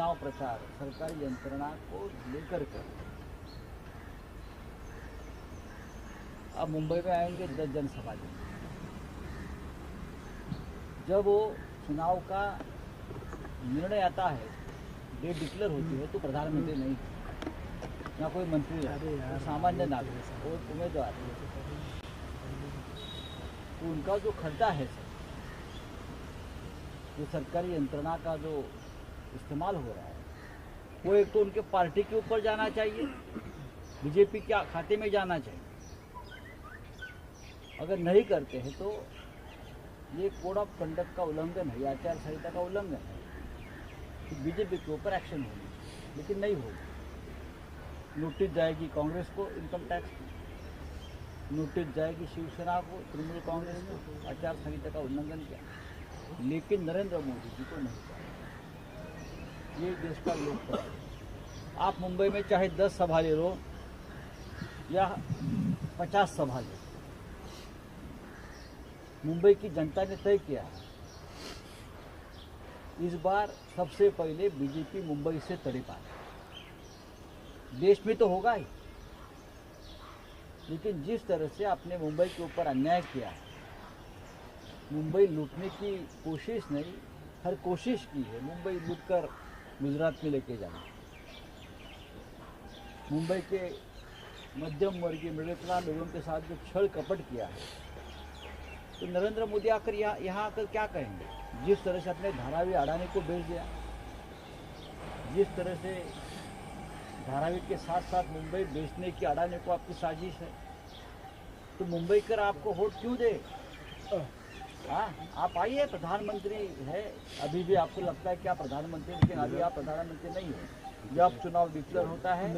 चुनाव प्रचार सरकारी यंत्रणा को लेकर कर। अब मुंबई में आएँगे दस जनसभा जब वो चुनाव का निर्णय आता है डेट डिक्लेयर होती है तो प्रधानमंत्री नहीं ना कोई मंत्री वो सामान्य नागरिक वो उम्मीदवार तो उनका जो खर्चा है सर जो सरकारी यंत्रणा का जो इस्तेमाल हो रहा है। वो एक तो उनके पार्टी के ऊपर जाना चाहिए, बीजेपी के खाते में जाना चाहिए। अगर नहीं करते हैं तो ये कोड ऑफ़ कंडक्ट का उल्लंघन है, ये आचार संहिता का उल्लंघन है कि बीजेपी के ऊपर एक्शन होगी लेकिन नहीं होगी। नोटिस जाएगी कांग्रेस को इनकम टैक्स की। नोटिस जाएगी शिवसेना को, तृणमूल कांग्रेस को, आचार संहिता का उल्लंघन किया। लेकिन नरेंद्र मोदी जी को नहीं। ये देश का लोकतंत्र आप मुंबई में चाहे दस सभा ले लो या पचास सभा ले मुंबई की जनता ने तय किया है, इस बार सबसे पहले बीजेपी मुंबई से तड़े पाए देश में तो होगा ही, लेकिन जिस तरह से आपने मुंबई के ऊपर अन्याय किया है, मुंबई लूटने की कोशिश नहीं, हर कोशिश की है, मुंबई लूट कर गुजरात में लेके जाना। मुंबई के मध्यम वर्गीय मिडिल क्लास लोगों के साथ जो छल कपट किया है तो नरेंद्र मोदी आकर यहाँ यहाँ आकर क्या कहेंगे? जिस तरह से अपने धारावी अडानी को भेज दिया, जिस तरह से धारावी के साथ साथ मुंबई बेचने की अडानी को आपकी साजिश है तो मुंबई कर आपको वोट क्यों दे? हाँ आप आइए प्रधानमंत्री है। अभी भी आपको लगता है कि आप प्रधानमंत्री लेकिन अभी आप प्रधानमंत्री नहीं हो। जब चुनाव डिक्लेयर होता है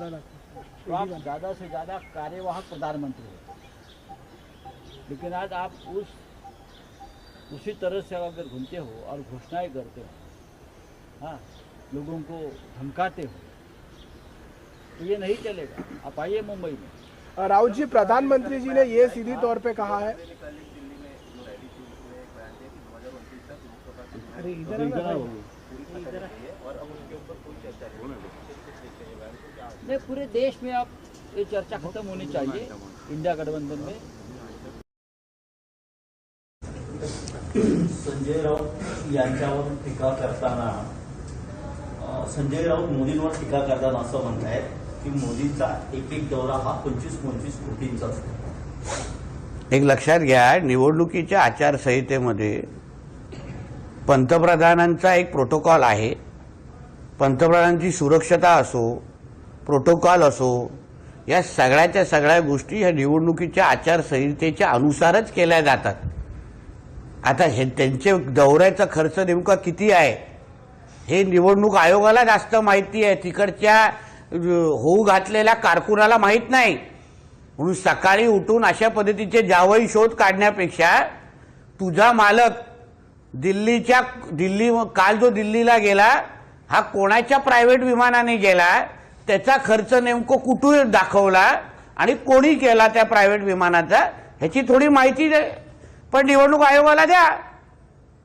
तो आप ज़्यादा से ज़्यादा कार्यवाहक प्रधानमंत्री हो। लेकिन आज आप उस उसी तरह से अगर घूमते हो और घोषणाएँ करते हो हाँ लोगों को धमकाते हो तो ये नहीं चलेगा। आप आइए मुंबई में। राहुल जी प्रधानमंत्री जी ने ये सीधी तौर पे कहा है अरे इधर है ना भाई। नहीं पूरे देश में अब ये चर्चा खत्म होनी चाहिए इंडिया गठबंधन में। संजय राऊत यांच्यावर टीका करताना संजय राऊत मोदींवर टीका करताना असं म्हणतायत की मोदींचा एक एक दौरा हा पंचवीस पंचवीस कोटींचा असतो. एक लक्षात घ्या निवडणुकीच्या आचारसंहितेमध्ये पंतप्रधानांचा एक प्रोटोकॉल आहे. पंतप्रधानांची सुरक्षता असो प्रोटोकॉल असो या सगळ्याच्या सगळ्या गोष्टी ह्या निवडणुकीच्या आचारसंहितेच्या अनुसारच केल्या जातात. आता हे त्यांचे दौऱ्याचा खर्च नेमका किती आहे? हे निवडणूक आयोगाला जास्त माहिती आहे. तिकडच्या होऊ घातलेल्या कारकुनाला माहीत नाही. म्हणून सकाळी उठून अशा पद्धतीचे जावई शोध काढण्यापेक्षा तुझा मालक दिल्लीच्या दिल्ली काल जो दिल्लीला गेला हा कोणाच्या प्रायव्हेट विमानाने गेला त्याचा खर्च नेमकं कुठून दाखवला आणि कोणी केला त्या प्रायव्हेट विमानाचा ह्याची थोडी माहिती दे. पण निवडणूक आयोगाला द्या.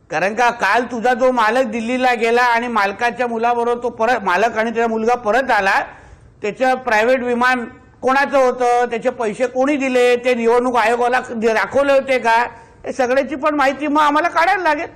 कारण का काल तुझा जो मालक दिल्लीला गेला आणि मालकाच्या मुलाबरोबर तो परत मालक आणि त्याचा मुलगा परत आला त्याचं प्रायव्हेट विमान कोणाचं होतं त्याचे पैसे कोणी दिले ते निवडणूक आयोगाला दाखवले होते का? हे सगळ्याची पण माहिती मग आम्हाला काढायला लागेल.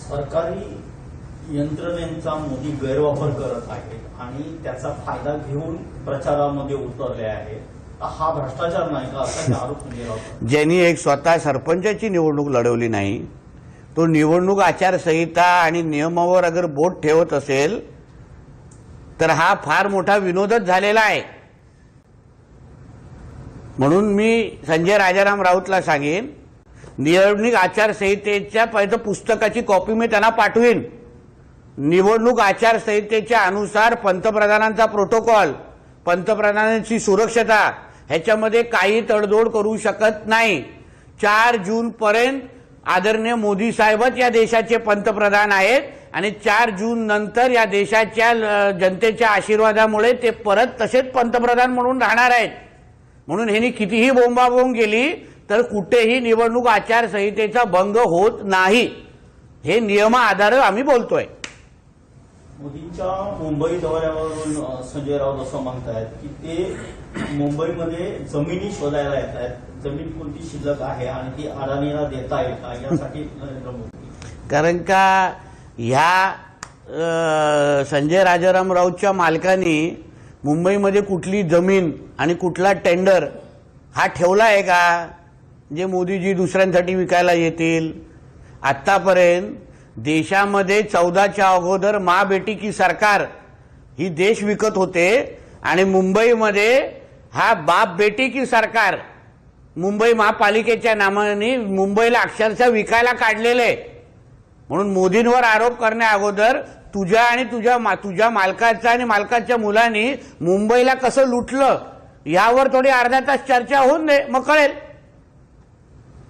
सरकारी यंत्रणेचा मोदी गैरवापर करत आहेत आणि त्याचा फायदा घेऊन प्रचारामध्ये उतरले आहेत. तर हा भ्रष्टाचार नाही का? असा आरोप ज्यांनी एक स्वतः सरपंचाची निवडणूक लढवली नाही तो निवडणूक आचारसंहिता आणि नियमावर अगर बोट ठेवत असेल तर हा फार मोठा विनोदच झालेला आहे. म्हणून मी संजय राजाराम राऊतला सांगेन निवडणूक आचारसंहितेच्या पहिलं पुस्तकाची कॉपी मी त्यांना पाठवीन. निवडणूक आचारसंहितेच्या अनुसार पंतप्रधानांचा प्रोटोकॉल पंतप्रधानांची सुरक्षता ह्याच्यामध्ये काही तडजोड करू शकत नाही. चार जूनपर्यंत आदरणीय मोदी साहेबच या देशाचे पंतप्रधान आहेत आणि चार जून नंतर या देशाच्या जनतेच्या आशीर्वादामुळे ते परत तसेच पंतप्रधान म्हणून राहणार आहेत. म्हणून ह्यांनी कितीही बोंबाबोंब केली तर कुठेही निवडणूक आचारसंहितेचा भंग होत नाही. हे नियमा आधारे आम्ही बोलतोय. मोदींच्या मुंबई दौऱ्यावरून संजय राऊत असं म्हणतायत की ते मुंबईमध्ये जमिनी शोधायला येत आहेत जमीन कोणती शिल्लक आहे आणि ती अडाणीला देता का यासाठी नरेंद्र मोदी. कारण का ह्या संजय राजाराम राऊतच्या मालकांनी मुंबईमध्ये कुठली जमीन आणि कुठला टेंडर हा ठेवला आहे का? जे मोदीजी दुसऱ्यांसाठी विकायला येतील. आत्तापर्यंत देशामध्ये चौदाच्या अगोदर मा बेटी की सरकार ही देश विकत होते आणि मुंबईमध्ये हा बाप बेटी की सरकार मुंबई महापालिकेच्या नावाने मुंबईला अक्षरशः विकायला काढलेलं आहे. म्हणून मोदींवर आरोप करण्या अगोदर तुझ्या आणि तुझ्या मा- तुझ्या मालकाचा आणि मालकाच्या मुलांनी मुंबईला कसं लुटलं यावर थोडी अर्धा तास चर्चा होऊन दे मग कळेल.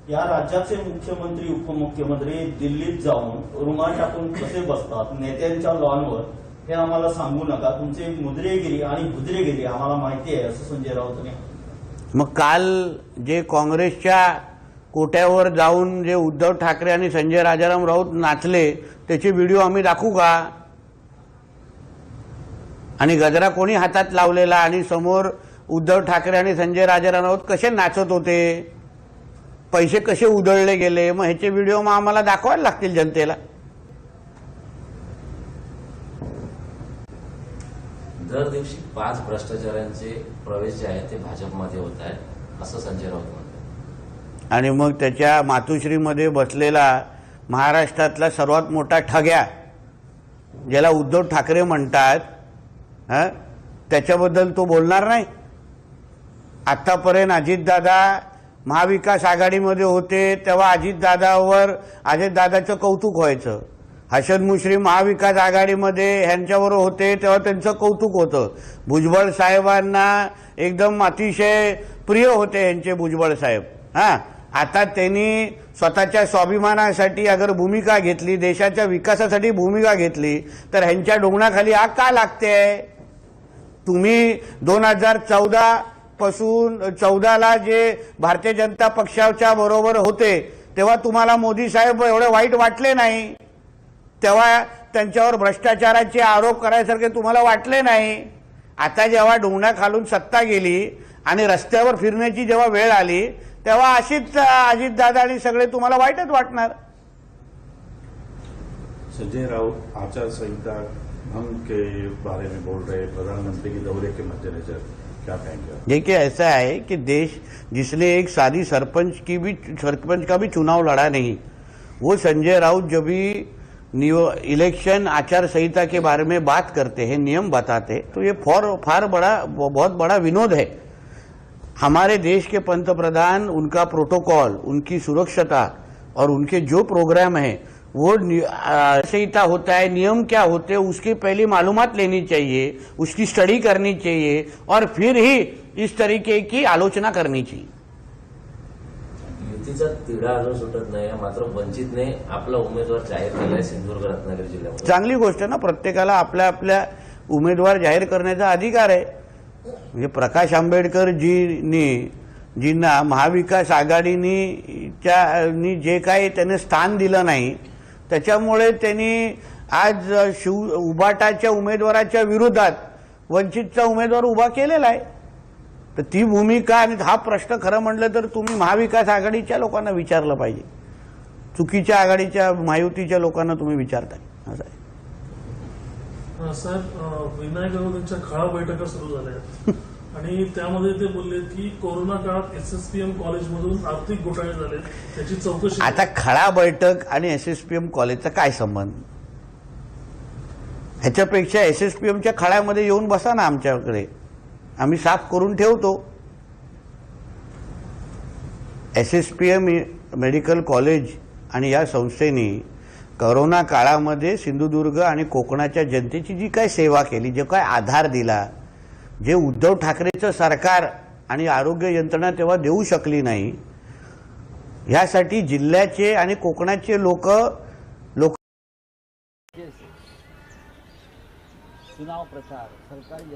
या राज्याचे मुख्यमंत्री उपमुख्यमंत्री दिल्लीत जाऊन रुमाल टाकून कसे बसतात नेत्यांच्या लॉनवर हे आम्हाला सांगू नका. तुमचे मुद्रेगिरी आणि भुद्रेगिरी आम्हाला माहिती आहे असं संजय राऊत मग काल जे काँग्रेसच्या कोट्यावर जाऊन जे उद्धव ठाकरे आणि संजय राजाराम राऊत नाचले त्याचे व्हिडिओ आम्ही दाखवू का? आणि गजरा कोणी हातात लावलेला आणि समोर उद्धव ठाकरे आणि संजय राजाराम राऊत कसे नाचत होते? पैसे कसे उधळले गेले? मग ह्याचे व्हिडिओ मग आम्हाला दाखवायला लागतील जनतेला. दर दिवशी पाच भ्रष्टाचारांचे प्रवेश जे आहे ते भाजपमध्ये होत आहे असं संजय राऊत म्हणतात. आणि मग त्याच्या मातुश्रीमध्ये बसलेला महाराष्ट्रातला सर्वात मोठा ठग्या ज्याला उद्धव ठाकरे म्हणतात हां? त्याच्याबद्दल तो बोलणार नाही. आत्तापर्यंत अजितदादा महाविकास आघाडीमध्ये होते तेव्हा अजितदादावर अजितदादाचं कौतुक व्हायचं. हसन मुश्री महाविकास आघाडीमध्ये ह्यांच्याबरोबर होते तेव्हा त्यांचं कौतुक होतं. भुजबळ साहेबांना एकदम अतिशय प्रिय होते ह्यांचे भुजबळ साहेब हां? आता त्यांनी स्वतःच्या स्वाभिमानासाठी अगर भूमिका घेतली देशाच्या विकासासाठी भूमिका घेतली तर ह्यांच्या डोंगणाखाली आग का लागते? तुम्ही दोन हजार चौदा पासून चौदाला जे भारतीय जनता पक्षाच्या बरोबर होते तेव्हा तुम्हाला मोदी साहेब एवढे वाईट वाटले नाही? तेव्हा त्यांच्यावर भ्रष्टाचाराचे आरोप करायसारखे तुम्हाला वाटले नाही? आता जेव्हा डोंगणाखालून सत्ता गेली आणि रस्त्यावर फिरण्याची जेव्हा वेळ आली तेव्हा अशीच अजितदादा आणि सगळे तुम्हाला वाईटच वाटणार. संजय राउत आचार संहिता भंग के बारे में बोल रहे प्रधानमंत्री के दौरे के मद्देनजर क्या कहेंगे देखिए ऐसा है कि देश जिसने एक सादी सरपंच की भी सरपंच का भी चुनाव लड़ा नहीं वो संजय राउत जब भी इलेक्शन आचार संहिता के बारे में बात करते हैं नियम बताते हैं, तो ये फॉर फार बड़ा बहुत बड़ा विनोद है। हमारे देश के पंतप्रधान उनका प्रोटोकॉल उनकी सुरक्षता और उनके जो प्रोग्राम है वो संहिता होता है नियम क्या होते हैं उसकी पहली मालूम लेनी चाहिए उसकी स्टडी करनी चाहिए और फिर ही इस तरीके की आलोचना करनी चाहिए। युतीचा तिढा अजून सुटत नाही मात्र वंचितने आपला उमेदवार जाहीर केलाय सिंधुदुर्ग रत्नागिरी जिल्ह्यामध्ये चांगली गोष्ट ना प्रत्येकाला आपल्या आपल्या उमेदवार जाहीर करण्याचा अधिकार आहे. म्हणजे प्रकाश आंबेडकरजीनी जींना महाविकास आघाडीनीच्या नी जे काही त्याने स्थान दिलं नाही त्याच्यामुळे त्यांनी आज शिव उबाटाच्या उमेदवाराच्या विरोधात वंचितचा उमेदवार उभा केलेला आहे. तर ती भूमिका आणि हा प्रश्न खरं म्हटलं तर तुम्ही महाविकास आघाडीच्या लोकांना विचारलं पाहिजे. चुकीच्या आघाडीच्या महायुतीच्या लोकांना तुम्ही विचारताय. असं आहे. साहेब विनायक राऊतांच्या खळा बैठका सुरू झाल्या. आहेत आणि त्यामध्ये ते बोलले की कोरोना काळात एसएसपीएम कॉलेजमधून आर्थिक घोटाळे झाले. त्याची चौकशी आता खळा बैठक आणि एसएसपीएम कॉलेजचा काय संबंध? ह्याच्यापेक्षा एसएसपीएमच्या खळ्यामध्ये येऊन बसा ना आमच्याकडे. आम्ही साफ करून ठेवतो. एसएसपीएम मेडिकल कॉलेज आणि या संस्थेने करोना काळामध्ये सिंधुदुर्ग आणि कोकणाच्या जनतेची जी काय सेवा केली जे काय आधार दिला जे उद्धव ठाकरेचं सरकार आणि आरोग्य यंत्रणा तेव्हा देऊ शकली नाही ह्यासाठी जिल्ह्याचे आणि कोकणाचे लोक लोक चुनाव प्रचार सरकारी